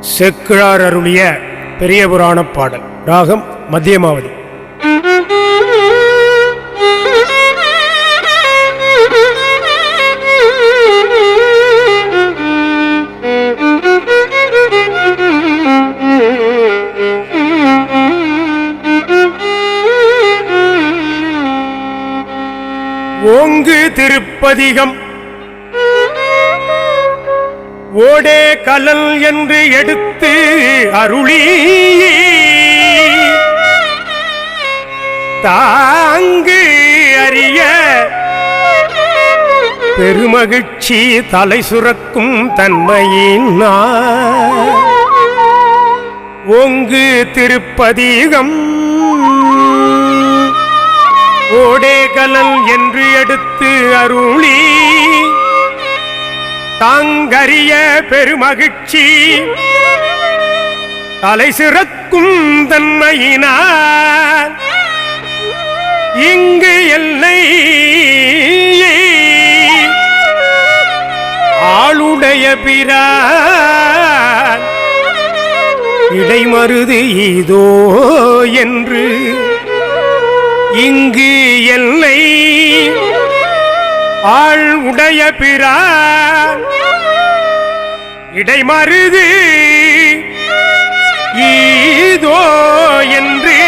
செக்கிழார் அருளிய பெரிய புராண பாடல். ராகம் மத்தியமாவதி. ஓங்கு திருப்பதிகம் ஓடே கலல் என்று எடுத்து அருளி. தாங்கு அறிய பெருமகிழ்ச்சி தலை சுரக்கும் தன்மையினார் ஓங்கு திருப்பதிகம். ஓடே கலல் என்று எடுத்து அருளி. தாங்கரிய பெருமகிழ்ச்சி. தலை சிறக்கும் தன்மையினார் இங்கு எல்லை ஆளுடைய பிரான். இடைமருது இதோ என்று இங்கு எல்லை ஆள் உடைய பிறார் இடைமருது. ஈதோ என்று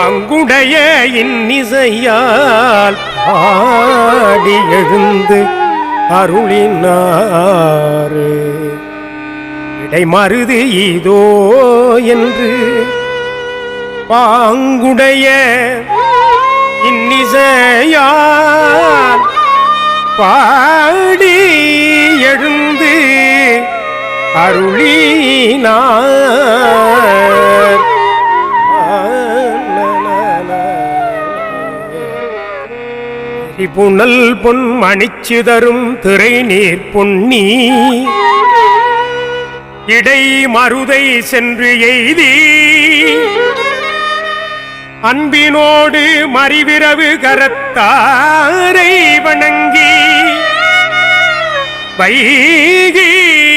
அங்குடைய இன்னிசையால் ஆடி எழுந்து அருளினாரு. இடைமருது ஈதோ என்று பாங்குடைய இன்னிசையால் பாடி அருளினார். புனல் பொன் மணிச்சிதரும் திரை நீர் பொன்னி. இடை மருதை சென்று எய்தி. அன்பினோடு மறிவிரவு கரத்தாரை வணங்கி. வைகி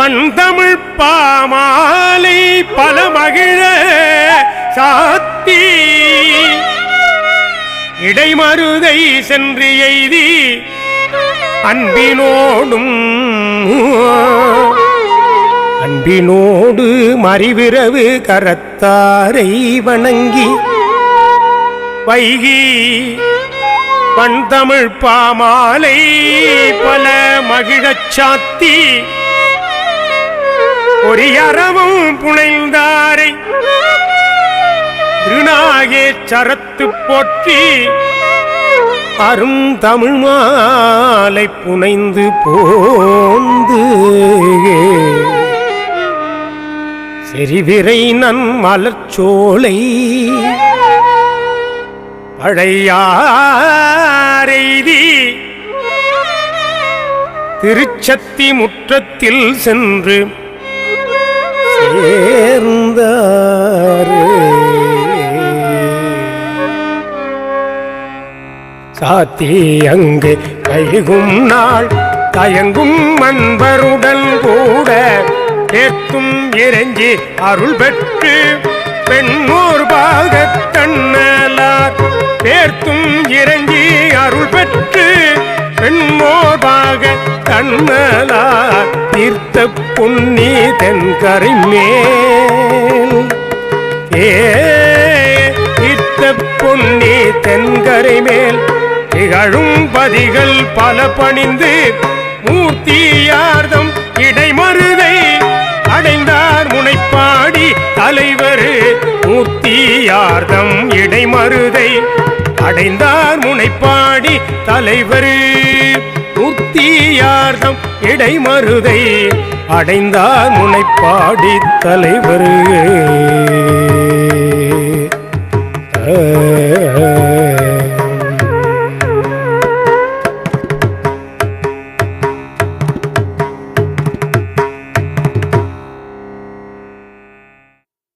பந்தமிழ் பாமாலை பல மகிழ சாத்தி. இடைமருதை சென்று எய்தி அன்பினோடும் அன்பினோடு மறிவிரவு கரத்தாரை வணங்கி வைகி. பண்தமிழ் பாமாலை பல மகிழச்சாத்தி சாத்தி. புனைந்தாரை. திருநாகே சரத்து போற்றி அரும் தமிழ் மாலை புனைந்து போந்து. செறிவிரை நன் மலர்ச்சோலை பழையாரெய்தி திருச்சத்தி முற்றத்தில் சென்று சேர்ந்தாரு. சாத்தி அங்கு கைகும் நாள் தயங்கும் மண்பருடன் கூட ஏத்தும் இறைஞ்சி அருள் பெற்று பெண்ணூர் பாகத் தன்னலார் பேர்த்தும் இறங்கி அருள் பெற்று பெண்மோதாக பாக தீர்த்த புண்ணி தென்கரை மேல் ஏ தீர்த்த பொன்னி தென்கரை மேல் திகழும் பதிகள் பல பணிந்து மூர்த்தியார்தம் இடைமருதை அடைந்தார் முனைப்பாடி தலைவர் மூர்த்தியார்தம் இடைமருதை அடைந்தார் முனைப்பாடி தலைவர். மூர்த்தியார்தம் இடைமருதை அடைந்தார் முனைப்பாடி தலைவர். ஆ.